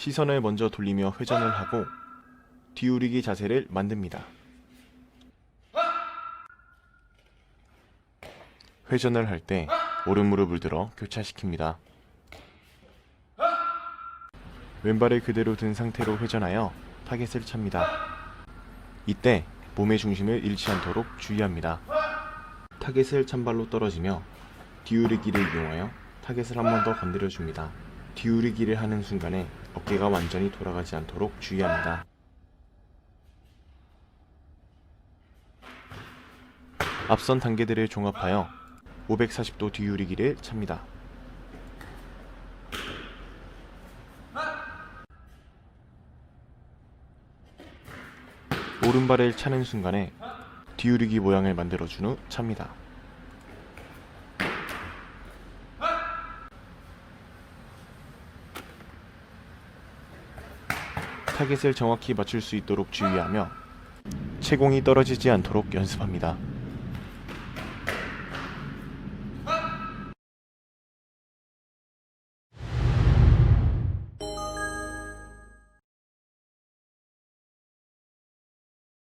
시선을 먼저 돌리며 회전을 하고 뒤우리기 자세를 만듭니다. 회전을 할 때 오른 무릎을 들어 교차시킵니다. 왼발을 그대로 든 상태로 회전하여 타겟을 찹니다. 이때 몸의 중심을 잃지 않도록 주의합니다. 타겟을 찬 발로 떨어지며 뒤우리기를 이용하여 타겟을 한 번 더 건드려 줍니다. 뒤우리기를 하는 순간에 어깨가 완전히 돌아가지 않도록 주의합니다. 앞선 단계들을 종합하여 540도 뒤우리기를 찹니다. 오른발을 차는 순간에 뒤우리기 모양을 만들어준 후 찹니다. 타겟을 정확히 맞출 수 있도록 주의하며 채공이 떨어지지 않도록 연습합니다.